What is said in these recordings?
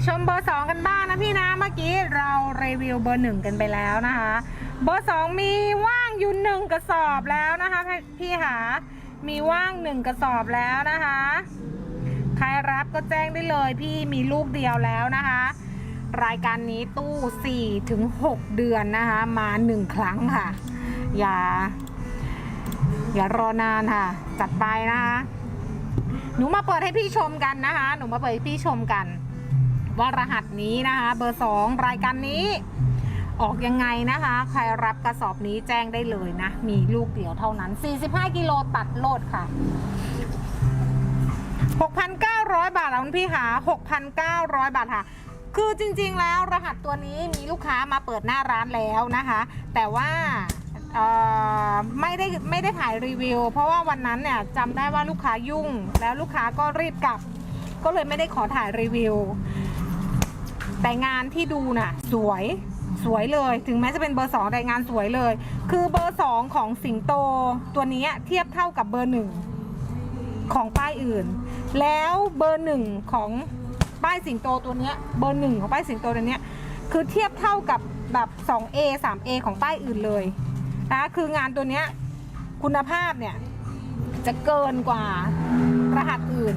มาชมเบอร์สองกันบ้างนะพี่นะ เมื่อกี้เรารีวิวเบอร์หนึ่งกันไปแล้วนะคะ เบอร์สองมีว่างอยู่หนึ่งกระสอบแล้วนะคะพี่หามีว่างหนึ่งกระสอบแล้วนะคะ ใครรับก็แจ้งได้เลยพี่มีลูกเดียวแล้วนะคะ รายการนี้ตู้4ถึง6เดือนนะคะ มาหนึ่งครั้งค่ะ อย่า อย่ารอนานค่ะ จัดไปนะคะ หนูมาเปิดให้พี่ชมกันนะคะ หนูมาเปิดให้พี่ชมกัน ว่ารหัสนี้นะคะ เบอร์สองรายการนี้ ออกยังไงนะคะ ใครรับกระสอบนี้แจ้งได้เลยนะ มีลูกเดียวเท่านั้น 45 กิโลตัดโลดค่ะ 6,900 บาทแล้วคุณพี่ค่ะ6,900 บาทค่ะคือจริงๆแล้วรหัสตัวนี้มีลูกค้ามาเปิดหน้าร้านแล้วนะคะ แต่ว่าไม่ได้ไม่ได้ถ่ายรีวิว เพราะว่าวันนั้นเนี่ยจำได้ว่าลูกค้ายุ่ง แล้วลูกค้าก็รีบกลับ ก็เลยไม่ได้ขอถ่ายรีวิว แต่งานที่ดูน่ะ สวยสวยเลย ถึงแม้จะเป็นเบอร์สองแต่งานสวยเลย คือเบอร์สองของสิงโตตัวนี้เทียบเท่ากับเบอร์หนึ่งของป้ายอื่น แล้วเบอร์หนึ่งของป้ายสิงโตตัวนี้เบอร์หนึ่งของป้ายสิงโตตัวนี้คือเทียบเท่ากับแบบ 2A 3A ของป้ายอื่นเลยนะคืองานตัวนี้คุณภาพเนี่ย จะเกินกว่ารหัสอื่น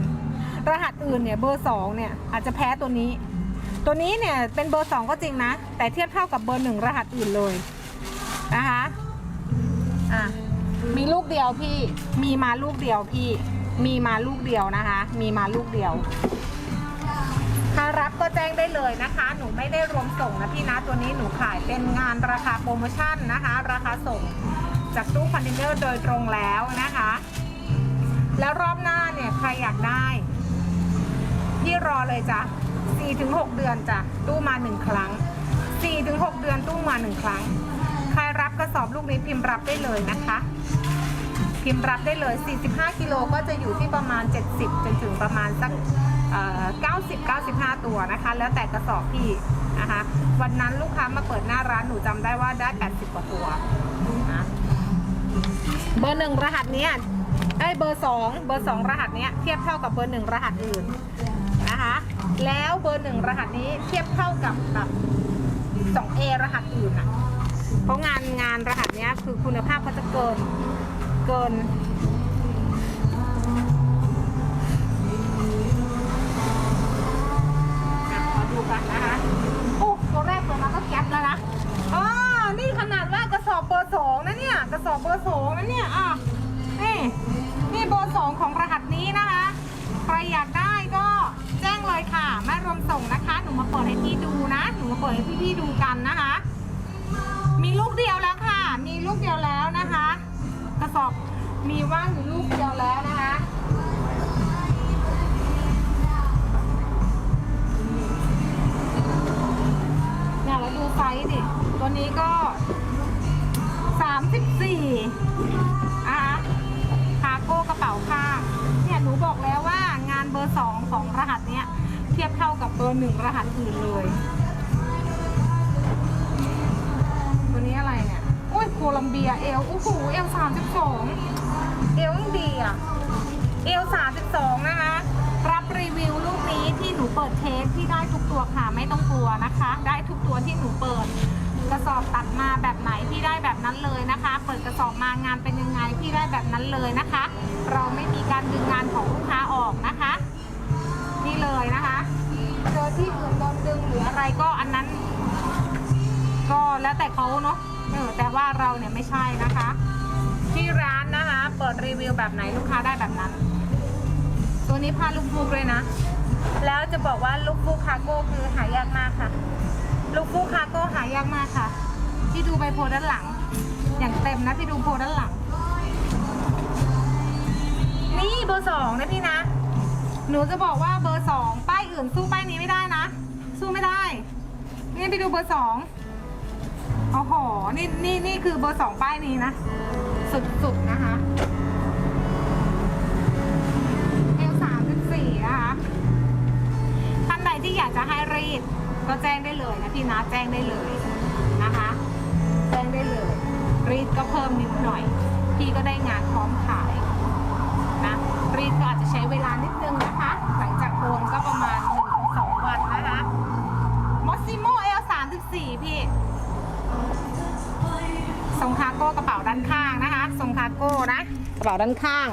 รหัสอื่นเนี่ยเบอร์สองเนี่ย อาจจะแพ้ตัวนี้ ตัวนี้เนี่ยเป็นเบอร์สองก็จริงนะ แต่เทียบเท่ากับเบอร์หนึ่งรหัสอื่นเลยนะคะอะมีลูกเดียวพี่มีมาลูกเดียวพี่ มีมาลูกเดียวนะคะ มีมาลูกเดียวถ้ารับก็แจ้งได้เลยนะคะ หนูไม่ได้รวมส่งนะพี่นะตัวนี้หนูขายเป็นงานราคาโปรโมชั่นนะคะ ราคาส่งจากตู้คอนเทนเนอร์โดยตรงแล้วนะคะ แล้วรอบหน้าเนี่ยใครอยากได้ พี่รอเลยจ้ะ 4-6 เดือนจ้ะตู้มาหนึ่งครั้ง 4-6 เดือนตู้มาหนึ่งครั้ง ใครรับกระสอบลูกนี้พิมพ์รับได้เลยนะคะ พิมพ์รับได้เลย 45 กิโลก็จะอยู่ที่ประมาณ 70 จนถึงประมาณสักเอ่อ90 95 ตัวนะคะ แล้วแต่กระสอบพี่นะคะ วันนั้นลูกค้ามาเปิดหน้าร้านหนูจำได้ว่าได้ 80 กว่าตัวนะเบอร์หนึ่งรหัสเนี้ยไอ้ยเบอร์สองเบอร์สองรหัสเนี้ยเทียบเท่ากับเบอร์หนึ่งรหัสอื่น นะคะ แล้วเบอร์หนึ่งรหัสนี้เทียบเท่ากับแบบสองเอรหัสอื่นอะเพราะงานงานรหัสเนี้ยคือคุณภาพเขาจะเกินเกินอะมาดูกันนะคะโอ้ตัวแรกตัวมาก็แก๊ปแล้วนะอ๋อนี่ขนาดว่ากระสอบเบอร์สองนะเนี่ย กระสอบเบอร์สองนะเนี่ยอะนี่นี่เบอร์สองของรหัสนี้นะคะ ใครอยากได้ก็แจ้งเลยค่ะ ไม่รวมส่งนะคะ หนู มาเปิดให้พี่ดูนะ หนูมาเปิดให้พี่ๆดูกันนะคะ มีลูกเดียวแล้วค่ะ มีลูกเดียวแล้วนะคะ กระสอบมีว่างอยู่ลูกเดียวแล้วนะคะเนี่ยแล้วดูไซส์ดิ ตัวนี้ก็34 ร์หนึ่งรหัสอื่นเลย ตัวนี้อะไรเนี่ย โอ้ยโคลัมเบียเอลโอ้โหเอลสามสิบสองเอลดีอะเอลสามสิบสองนะคะ รับรีวิวลูกนี้ที่หนูเปิดเทสที่ได้ทุกตัวค่ะไม่ต้องกลัวนะคะ ได้ทุกตัวที่หนูเปิดกระสอบตัดมาแบบไหนพี่ได้แบบนั้นเลยนะคะ เปิดกระสอบมางานเป็นยังไงพี่ได้แบบนั้นเลยนะคะ เราไม่มีการดึงงานของลูกค้าออกนะคะ นี่เลยนะคะ ที่อื่นโดนดึงหรืออะไรก็อันนั้น ก็แล้วแต่เขาเนาะเออแต่ว่าเราเนี่ยไม่ใช่นะคะ ที่ร้านนะคะเปิดรีวิวแบบไหนลูกค้าได้แบบนั้น ตัวนี้ผ้าลูกฟูกเลยนะ แล้วจะบอกว่าลูกฟูกคาโก้คือหายากมากค่ะ ลูกฟูกคาโก้หายากมากค่ะ ที่ดูใบโพด้านหลัง อย่างเต็มนะที่ดูโพด้านหลัง นี่เบอร์สองนะพี่นะหนูจะบอกว่าเบอร์สอง อื่นสู้ป้ายนี้ไม่ได้นะ สู้ไม่ได้ นี่ไปดูเบอร์สองโอ้โห นี่นี่นี่คือเบอร์สองป้ายนี้นะ สุดๆนะคะเอลสามสิบสี่นะคะท่านใดที่อยากจะให้รีด ก็แจ้งได้เลยนะพี่นะแจ้งได้เลยนะคะ แจ้งได้เลย รีดก็เพิ่มนิดหน่อย พี่ก็ได้งานพร้อมขายนะรีดก็อาจจะใช้เวลานิดนึงนะคะ สี่พี่ทงคาโก้กระเป๋าด้านข้างนะคะทงคาโก้นะ กระเป๋าด้านข้าง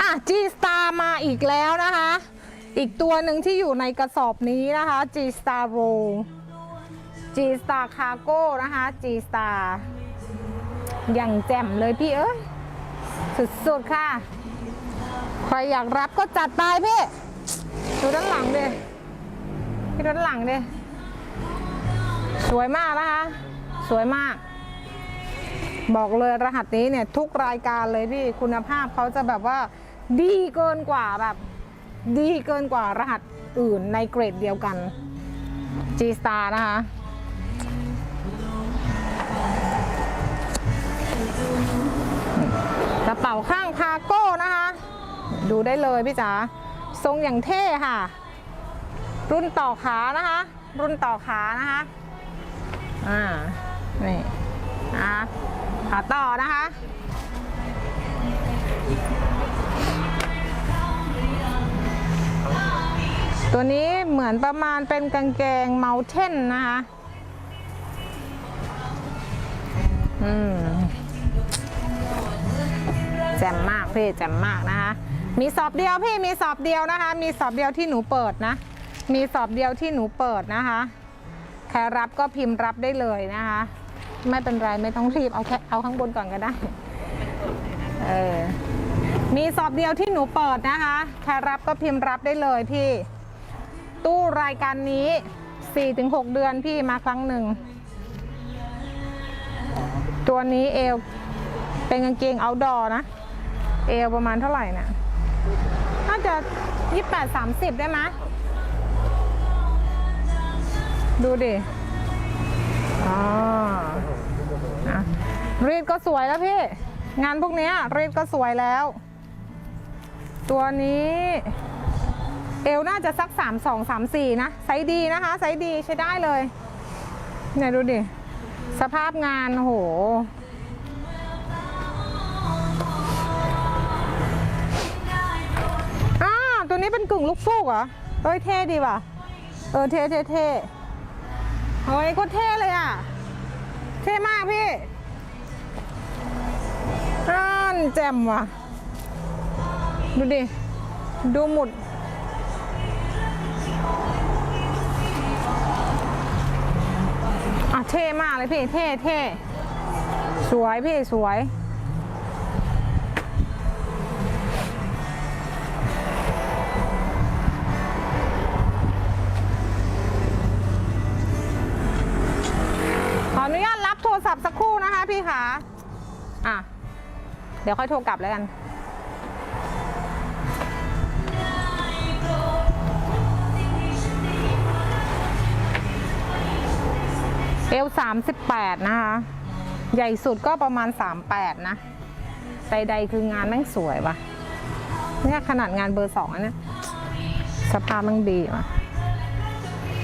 อะจีสตาร์มาอีกแล้วนะคะ อีกตัวหนึ่งที่อยู่ในกระสอบนี้นะคะ G Star r o G Star Cargo นะคะ G Star อย่างแจ่มเลยพี่เอ้ยสุดๆค่ะ ใครอยากรับก็จัดไปพี่ ดูด้านหลังดิพี่ดูด้านหลังดิสวยมากนะคะ สวยมาก บอกเลยรหัสนี้เนี่ย ทุกรายการเลยพี่คุณภาพเขาจะแบบว่าดีเกินกว่าแบบ ดีเกินกว่ารหัสอื่นในเกรดเดียวกัน G Star นะคะ กระเป๋าข้างคาโก้นะคะ ดูได้เลยพี่จ๋าทรงอย่างเท่ค่ะ รุ่นต่อขานะคะ รุ่นต่อขานะคะ อ่า นี่อะขาต่อนะคะ ตัวนี้เหมือนประมาณเป็นกางเกงเมาเทนนะคะ อืมแจ่มมากพี่แจ่มมากนะคะ มีสอบเดียวพี่มีสอบเดียวนะคะ มีสอบเดียวที่หนูเปิดนะ มีสอบเดียวที่หนูเปิดนะคะใครรับก็พิมพ์รับได้เลยนะคะ ไม่เป็นไรไม่ต้องรีบเอาแค่เอาข้างบนก่อนก็ได้เออมีสอบเดียวที่หนูเปิดนะคะ ใครรับก็พิมพ์รับได้เลยพี่ ตู้รายการนี้ 4-6 เดือนพี่มาครั้งหนึ่ง ตัวนี้เอวเป็นกางเกงเอาดอนะ เอวประมาณเท่าไหร่นี่ยน่าจะ 28 30 ได้ไหมดูดิอ๋ออะรีดก็สวยแล้วพี่ งานพวกนี้รีดก็สวยแล้ว ตัวนี้ เอวน่าจะสัก 3 2 3 4 นะไซส์ดีนะคะ ไซส์ดีใช้ได้เลยเนี่ยดูดิ สภาพงานโหอ่าตัวนี้เป็นกึ่งลูกฟูกเหรอเฮ้ยเท่ดีว่ะ เออเท่เท่เท่เฮ้ยโคตรเท่เลยอะ เท่มากพี่อ่านแจ่มว่ะ ดูดิ ดูหมุด เท่มากเลยพี่เท่เท่สวยพี่สวย ขออนุญาตรับโทรศัพท์สักครู่นะคะพี่คะอะ เดี๋ยวค่อยโทรกลับแล้วกัน เอล38 นะคะ ใหญ่สุดก็ประมาณ 38 นะใดๆคืองานแม่งสวยว่ะเนี่ยขนาดงานเบอร์สองอันนี้สภาพมันดีว่ะ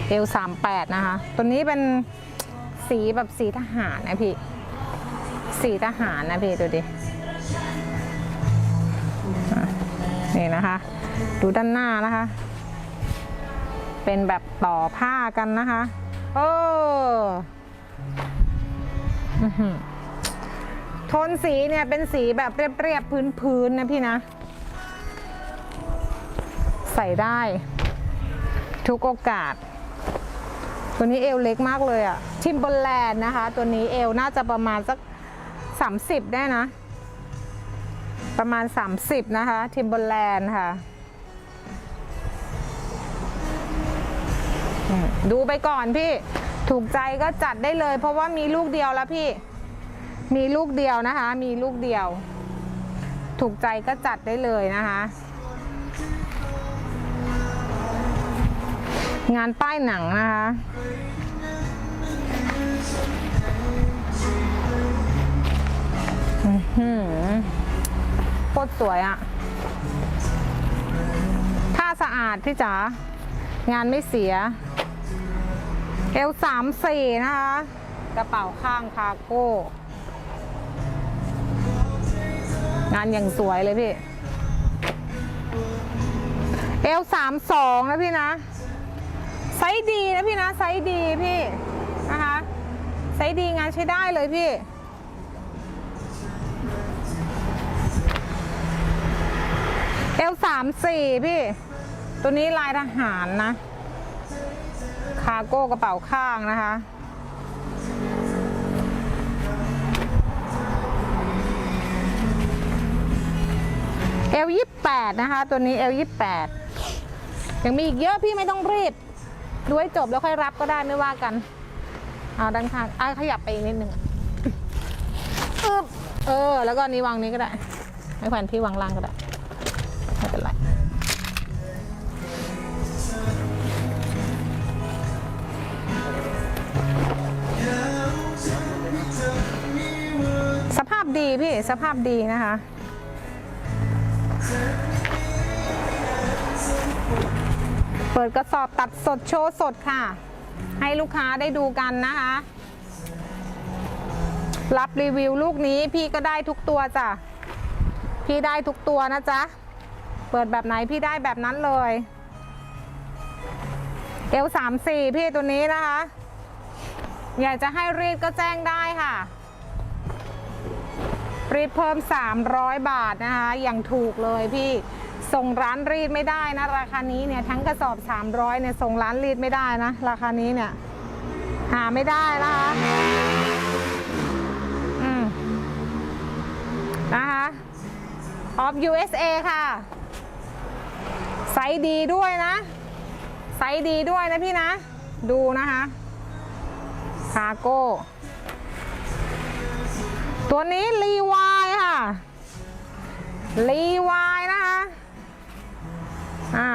เอล38นะคะ ตัวนี้เป็นสีแบบสีทหารนะพี่ สีทหารนะพี่ ดูดิ นี่นะคะ ดูด้านหน้านะคะ เป็นแบบต่อผ้ากันนะคะ โอ้อื้อหือ โทนสีเนี่ยเป็นสีแบบเรียบๆพื้นๆนะพี่นะ ใส่ได้ ทุกโอกาส ตัวนี้เอวเล็กมากเลยอะทิมเบอร์แลนด์นะคะ ตัวนี้เอวน่าจะประมาณสัก 30 ได้นะ ประมาณ 30 นะคะทิมเบอร์แลนด์ค่ะดูไปก่อนพี่ ถูกใจก็จัดได้เลย เพราะว่ามีลูกเดียวแล้วพี่ มีลูกเดียวนะคะ มีลูกเดียว ถูกใจก็จัดได้เลยนะคะ งานป้ายหนังนะคะอื้อหือโคตรสวยอะผ้าสะอาดพี่จ๋างานไม่เสีย เอลสามสี่นะคะ กระเป๋าข้างคาโก้ งานอย่างสวยเลยพี่ เอลสามสองนะพี่นะ ไซส์ดีนะพี่นะ ไซส์ดีพี่นะคะ ไซส์ดีงานใช้ได้เลยพี่เอลสามสี่พี่ ตัวนี้ลายทหารนะาโก้กระเป๋าข้างนะคะ เอลยี่แปดนะคะ ตัวนี้เอลยี่แปดยังมีอีกเยอะพี่ไม่ต้องรีบดูให้จบแล้วค่อยรับก็ได้ไม่ว่ากัน เอาด้านข้างอะขยับไปอีกนิดนึงอะเออ แล้วก็นี้วางนี้ก็ได้ ไม่แขวนพี่วางล่างก็ได้ ดีพี่ สภาพดีนะคะ เปิดกระสอบตัดสดโชว์สดค่ะ ให้ลูกค้าได้ดูกันนะคะ รับรีวิวลูกนี้พี่ก็ได้ทุกตัวจ้ะ พี่ได้ทุกตัวนะจ๊ะ เปิดแบบไหนพี่ได้แบบนั้นเลยเอลสามสี่พี่ตัวนี้นะคะ อยากจะให้รีดก็แจ้งได้ค่ะ รีดเพิ่ม 300 บาทนะคะอย่างถูกเลยพี่ส่งร้านรีดไม่ได้นะ ราคานี้เนี่ยทั้งกระสอบ 300เนี่ยส่งร้านรีดไม่ได้นะ ราคานี้เนี่ยหาไม่ได้นะคะอืมนะคะ of USA ค่ะไซส์ดีด้วยนะไซส์ดีด้วยนะพี่นะ ดูนะคะคาโก้ ตัวนี้รีวายค่ะรีวายนะคะอ่า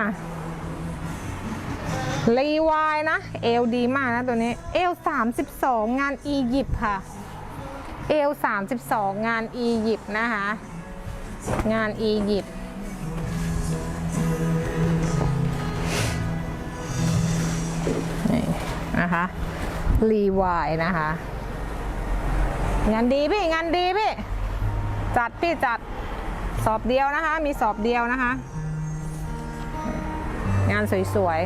รีวายนะ เอลดีมากนะตัวนี้ เอล32งงานอียิปต์ค่ะ เอล32งานอียิปต์นะคะ งานอียิปต์นี่นะคะรีวายนะคะ งานดีพี่งานดีพี่ จัดพี่จัดสอบเดียวนะคะ มีสอบเดียวนะคะ งานสวย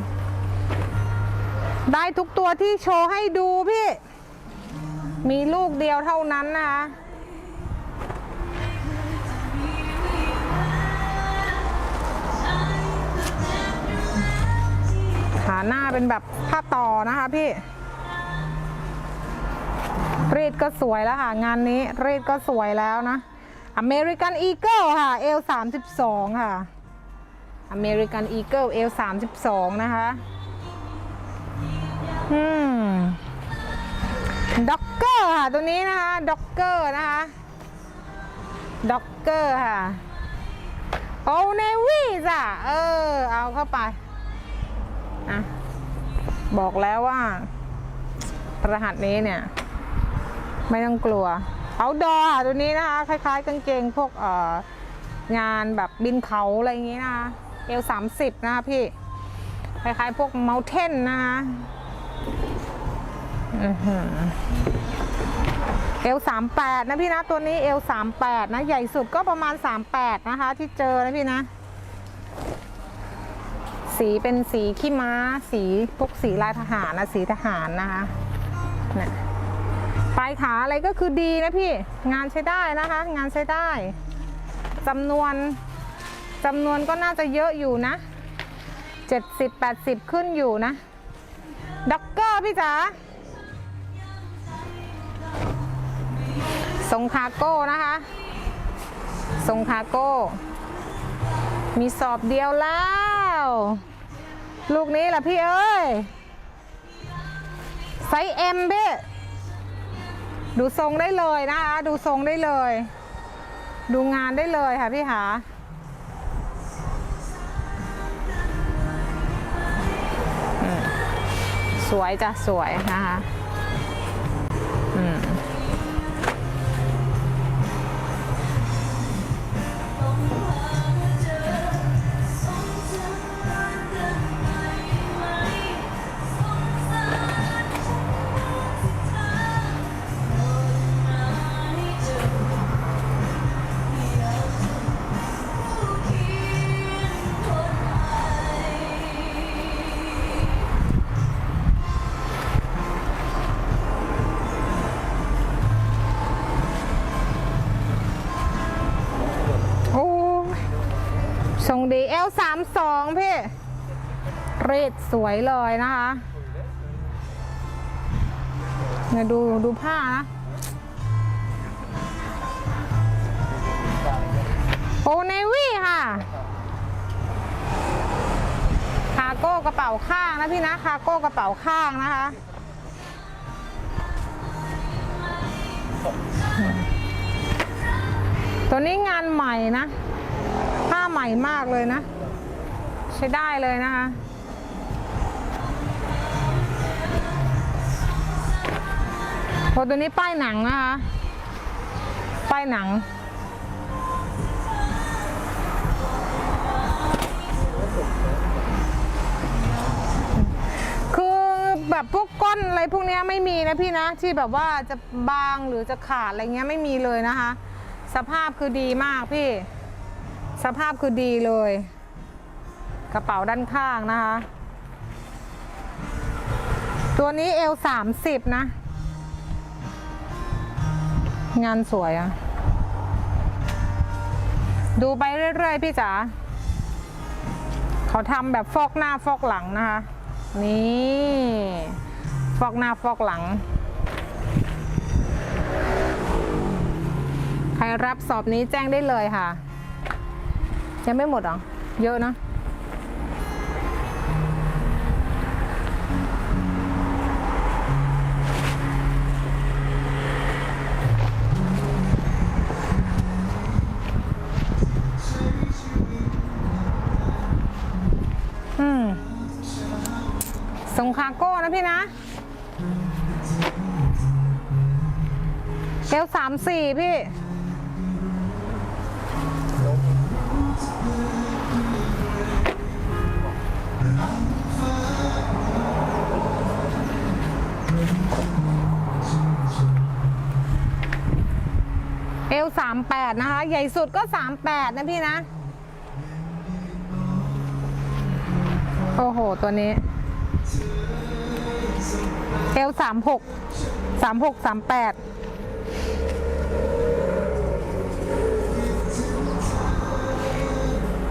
ๆ ได้ทุกตัวที่โชว์ให้ดูพี่ มีลูกเดียวเท่านั้นนะคะขาหน้าเป็นแบบผ้าต่อนะคะพี่ รีดก็สวยแล้วค่ะ งานนี้รีดก็สวยแล้วนะ American Eagle ค่ะ L 32ค่ะ American Eagle L 32นะคะอืมด็อกเกอร์ค่ะ ตัวนี้นะคะด็อกเกอร์นะคะด็อกเกอร์ค่ะโอเนวีจ้ะเออ เอาเข้าไปอะบอกแล้วว่า รหัสนี้เนี่ย ไม่ต้องกลัว เอาดอค่ะตัวนี้นะคะ คล้าย ๆ กางเกงพวกเอ่องานแบบบินเขาอะไรอย่างงี้นะคะเอลสามสิบนะคะพี่ คล้าย ๆ พวกเมลเทนนะคะเอลสามแปดนะพี่นะ ตัวนี้เอลสามแปดนะ ใหญ่สุดก็ประมาณสามแปดนะคะ ที่เจอนะพี่นะ สีเป็นสีขี้ม้า สีพวกสีลายทหารนะ สีทหารนะคะเนี่ย ปลายขาอะไรก็คือดีนะพี่ งานใช้ได้นะคะ งานใช้ได้จำนวนจำนวนก็น่าจะเยอะอยู่นะ 70 80 ขึ้นอยู่นะด็อกเกอร์พี่จ๋าทรงคาโก้นะคะทรงคาโก้ มีสอบเดียวแล้ว ลูกนี้แหละพี่เอ้ยไซส์เอ็มพี่ ดูทรงได้เลยนะคะดูทรงได้เลย ดูงานได้เลยค่ะพี่หาสวยจ้ะสวยนะคะ เรดสวยเลยนะคะเนี่ยดูดูผ้านะ โอเนวี่ค่ะ คาโก้กระเป๋าข้างนะพี่นะ คาโก้กระเป๋าข้างนะคะตัวนี้งานใหม่นะ ผ้าใหม่มากเลยนะ ใช้ได้เลยนะคะ โอ้ตัวนี้ป้ายหนังนะคะ ป้ายหนัง คือแบบพวกก้อนอะไรพวกนี้ไม่มีนะพี่นะ ที่แบบว่าจะบางหรือจะขาดอะไรเงี้ยไม่มีเลยนะคะ สภาพคือดีมากพี่ สภาพคือดีเลย กระเป๋าด้านข้างนะคะ ตัวนี้เอลสามสิบนะ งานสวยอะดูไปเรื่อยๆ พี่จ๋าเขาทำแบบฟอกหน้าฟอกหลังนะคะ นี่ฟอกหน้าฟอกหลัง ใครรับสอบนี้แจ้งได้เลยค่ะ ยังไม่หมดหรอ เยอะเนอะาโก้นะพี่นะเกลสามสี่พี่ เอลสามแปดนะคะ ใหญ่สุดก็สามแปดนะพี่นะ โอ้โห ตัวนี้ เอลสามหกสามหกสามแปด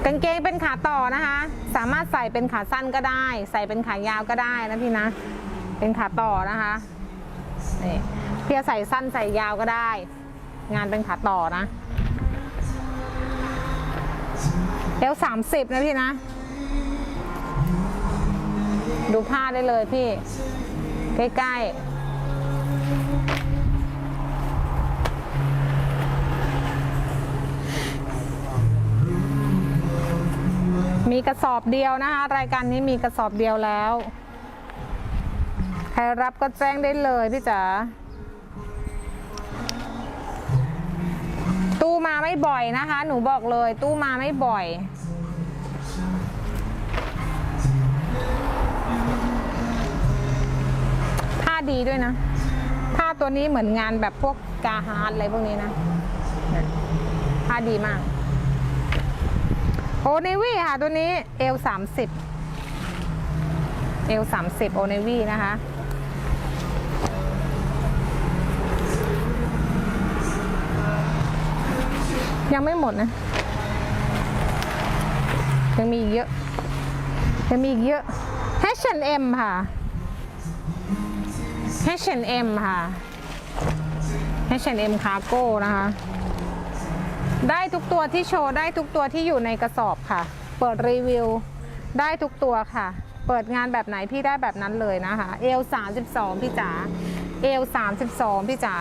กางเกงเป็นขาต่อนะคะ สามารถใส่เป็นขาสั้นก็ได้ ใส่เป็นขายาวก็ได้นะพี่นะ เป็นขาต่อนะคะนี่พี่จะใส่สั้นใส่ยาวก็ได้ งานเป็นขาต่อนะเอวสามสิบนะพี่นะ ดูผ้าได้เลยพี่ ใกล้ๆ มีกระสอบเดียวนะคะ รายการนี้มีกระสอบเดียวแล้ว ใครรับก็แจ้งได้เลยพี่จ๋าตู้มาไม่บ่อยนะคะ หนูบอกเลย ตู้มาไม่บ่อย ดีด้วยนะ ผ้าตัวนี้เหมือนงานแบบพวกกาฮาร์ดอะไรพวกนี้นะ ผ้าดีมาก โอเนวี่ค่ะตัวนี้เอลสามสิบเอลสามสิบโอเนวี่นะคะยังไม่หมดนะ ยังมีเยอะ ยังมีอีกเยอะ H&M ค่ะ H&M ค่ะ H&M Cargo นะคะ ได้ทุกตัวที่โชว์ ได้ทุกตัวที่อยู่ในกระสอบค่ะ เปิดรีวิว ได้ทุกตัวค่ะ เปิดงานแบบไหนพี่ได้แบบนั้นเลยนะคะเอล32พี่จ๋าเอล32พี่จ๋า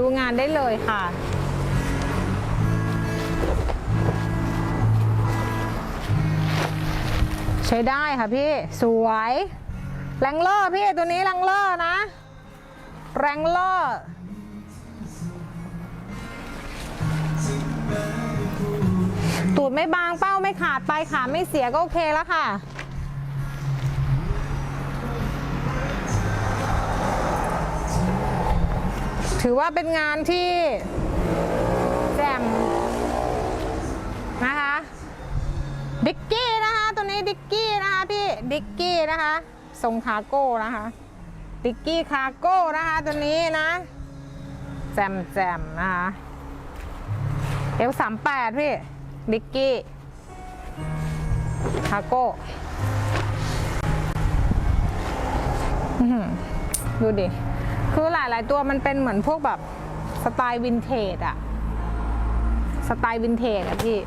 ดูงานได้เลยค่ะใช้ได้ค่ะพี่สวยแรงเลอร์พี่ตัวนี้แรงเลอร์นะแรงเลอร์ตูดไม่บางเป้าไม่ขาดไปขาไม่เสียก็โอเคแล้วค่ะ ถือว่าเป็นงานที่แจ่มนะคะบิกกี้นะคะ ตัวนี้ดิกกี้นะคะพี่ ดิกกี้นะคะทรงคาโก้นะคะ ดิกกี้คาโก้นะคะตัวนี้นะ แจมแจมนะคะเอลสามแปดพี่ ดิกกี้คาโก้ดูดิ คือหลาย ๆ ตัวมันเป็นเหมือนพวกแบบสไตล์วินเทจอะสไตล์วินเทจอะพี่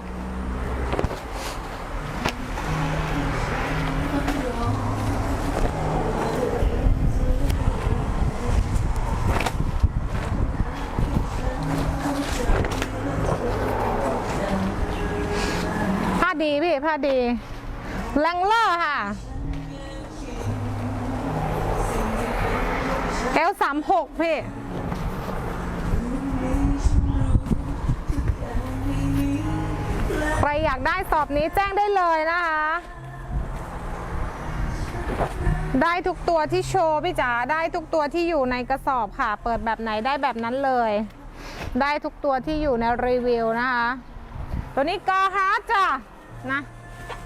ผ้าดีพี่ ผ้าดีแรงเลอร์ค่ะ เอลสามหกพี่ ใครอยากได้สอบนี้แจ้งได้เลยนะคะ ได้ทุกตัวที่โชว์พี่จ๋าได้ทุกตัวที่อยู่ในกระสอบค่ะ เปิดแบบไหนได้แบบนั้นเลย ได้ทุกตัวที่อยู่ในรีวิวนะคะ ตัวนี้กาฮาร์ดจ้ะนะ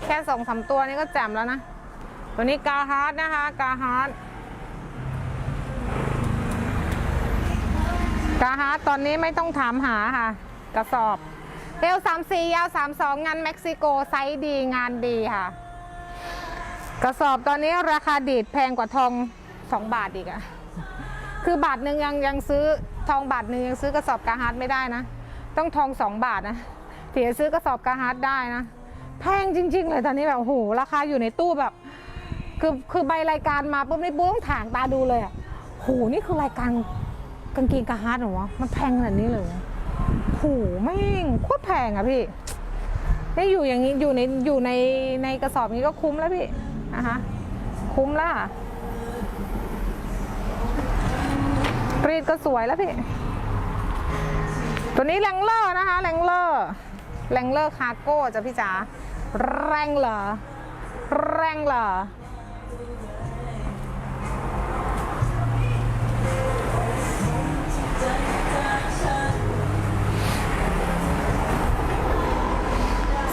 แค่สองสามตัวนี้ก็แจ่มแล้วนะ ตัวนี้กาฮาร์ดนะคะกาฮาร์ด กาฮาร์ดตอนนี้ไม่ต้องถามหาค่ะ กระสอบเอวสามสี่ยาวสามสองงานเม็กซิโกไซส์ดีงานดีค่ะ กระสอบตอนนี้ราคาดีดแพงกว่าทองสองบาทอีกอะคือบาทหนึ่งยังยังซื้อทองบาทหนึ่งยังซื้อกระสอบกาฮาร์ดไม่ได้นะ ต้องทองสองบาทนะถึงจะซื้อกระสอบกาฮาร์ดได้นะ แพงจริง ๆ เลยตอนนี้แบบโอ้โหราคาอยู่ในตู้แบบ คือคือใบรายการมาปุ๊บนี่ปุ๊บต้องถางตาดูเลยอะโหนี่คือรายการ กางเกงกาฮาร์ดเหรอวะมันแพงขนาดนี้เลยหรอโหแม่งโคตรแพงอะพี่นี่อยู่อย่างนี้อยู่ในอยู่ในในกระสอบนี้ก็คุ้มแล้วพี่นะคะคุ้มแล้วอะรีดก็สวยแล้วพี่ ตัวนี้แรงเลอร์นะคะแรงเลอร์แรงเลอร์คาร์โก้จ้ะพี่จ๋าแรงเหรอแรงเหรอ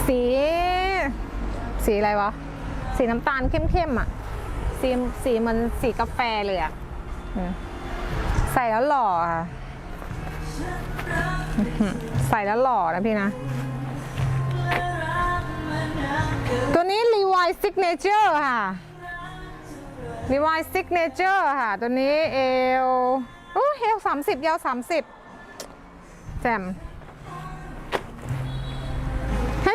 สี สีอะไรวะ สีน้ำตาลเข้มๆอะ สีสีมันสีกาแฟเลยอะใส่แล้วหล่อค่ะใส่แล้วหล่อนะพี่นะ ตัวนี้ Levi Signature ค่ะ Levi Signature ค่ะ ตัวนี้เอลโอ้เอลสามสิบยาวสามสิบแจ่ม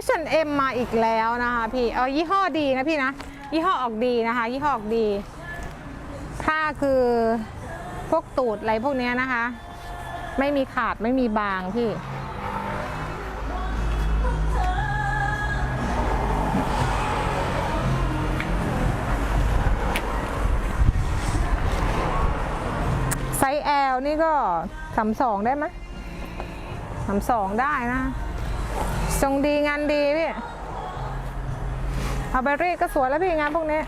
H&M มาอีกแล้วนะคะพี่ เอายี่ห้อดีนะพี่นะ ยี่ห้อออกดีนะคะ ยี่ห้อออกดีผ้าคือพวกตูดอะไรพวกเนี้ยนะคะ ไม่มีขาดไม่มีบางพี่ ไซส์ L นี่ก็สามสองได้ไหมสามสองได้นะ ทรงดีงานดีพี่ เอาไปรีดก็สวยแล้วพี่งานพวกนี้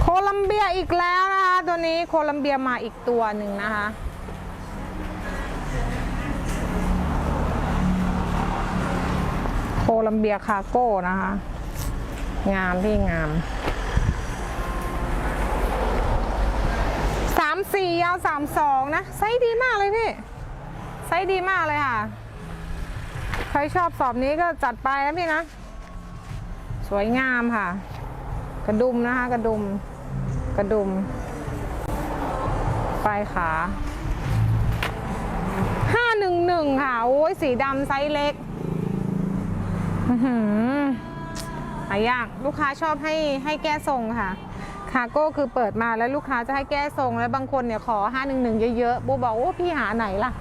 โคลัมเบียอีกแล้วนะคะ ตัวนี้โคลัมเบียมาอีกตัวหนึ่งนะคะโคลัมเบียคาโก้นะคะ งามพี่งามา932 นะ ไซส์ดีมากเลยพี่ ไซส์ดีมากเลยค่ะ ใครชอบสอบนี้ก็จัดไปนะพี่นะ สวยงามค่ะ กระดุมนะคะ กระดุม กระดุม ปลายขา511 ค่ะ โอ้ยสีดำไซส์เล็กหายาก ลูกค้าชอบให้ให้แก้ทรงค่ะ คาโก้คือเปิดมาแล้วลูกค้าจะให้แก้ทรง แล้วบางคนเนี่ยขอ 511 เยอะๆบูบอกโอ้พี่หาไหนล่ะ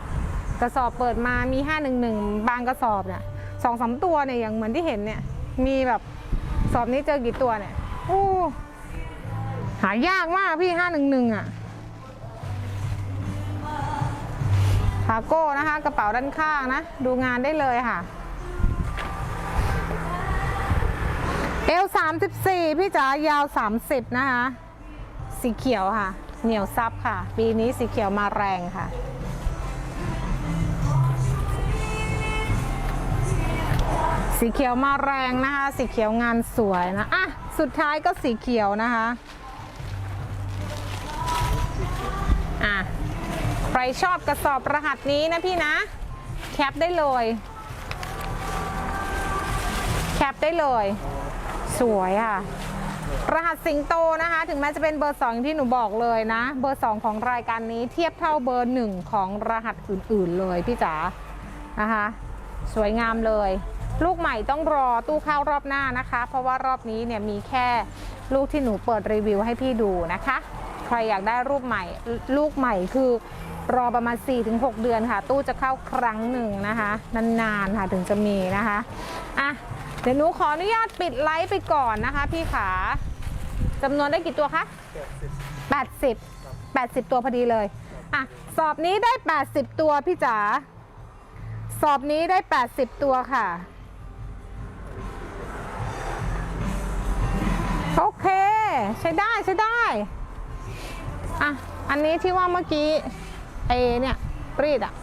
กระสอบเปิดมามี 511 บางกระสอบเนี่ยสองสามตัวเนี่ยอย่างเหมือนที่เห็นเนี่ย มีแบบสอบนี้เจอกี่ตัวเนี่ยโอ้หายากมากพี่ 511 อะคาโก้นะคะ กระเป๋าด้านข้างนะ ดูงานได้เลยค่ะ เอล34 พี่จ๋ายาว 30 นะคะ สีเขียวค่ะ เหนียวซับค่ะ ปีนี้สีเขียวมาแรงค่ะ สีเขียวมาแรงนะคะ สีเขียวงานสวยนะ อะ สุดท้ายก็สีเขียวนะคะ อะ ใครชอบกระสอบรหัสนี้นะพี่นะ แคปได้เลย แคปได้เลย สวยค่ะ รหัสสิงโตนะคะ ถึงแม้จะเป็นเบอร์สองที่หนูบอกเลยนะ เบอร์สองของรายการนี้เทียบเท่าเบอร์หนึ่งของรหัสอื่นๆเลยพี่จ๋านะคะ สวยงามเลย ลูกใหม่ต้องรอตู้ข้าวรอบหน้านะคะ เพราะว่ารอบนี้เนี่ยมีแค่ลูกที่หนูเปิดรีวิวให้พี่ดูนะคะ ใครอยากได้รูปใหม่ ลูกใหม่คือรอประมาณ 4-6 เดือนค่ะ ตู้จะเข้าครั้งหนึ่งนะคะ นานๆค่ะถึงจะมีนะคะอะ เดี๋ยวหนูขออนุญาตปิดไลฟ์ไปก่อนนะคะ พี่ขาจำนวนได้กี่ตัวคะ80 80 ตัวพอดีเลย อะ สอบนี้ได้ 80 ตัวพี่จ๋า สอบนี้ได้ 80 ตัวค่ะ โอเค ใช้ได้ใช้ได้ อะ อันนี้ที่ว่าเมื่อกี้ไอเนี่ยรีดอะ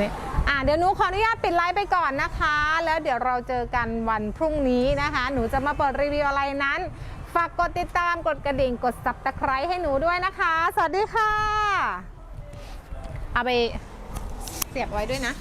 นี่ อะเดี๋ยวหนูขออนุญาตปิดไลฟ์ไปก่อนนะคะ แล้วเดี๋ยวเราเจอกันวันพรุ่งนี้นะคะ หนูจะมาเปิดรีวิวอะไรนั้น ฝากกดติดตามกดกระดิ่งกดซับสไครต์ให้หนูด้วยนะคะ สวัสดีค่ะ เอาไปเสียบไว้ด้วยนะ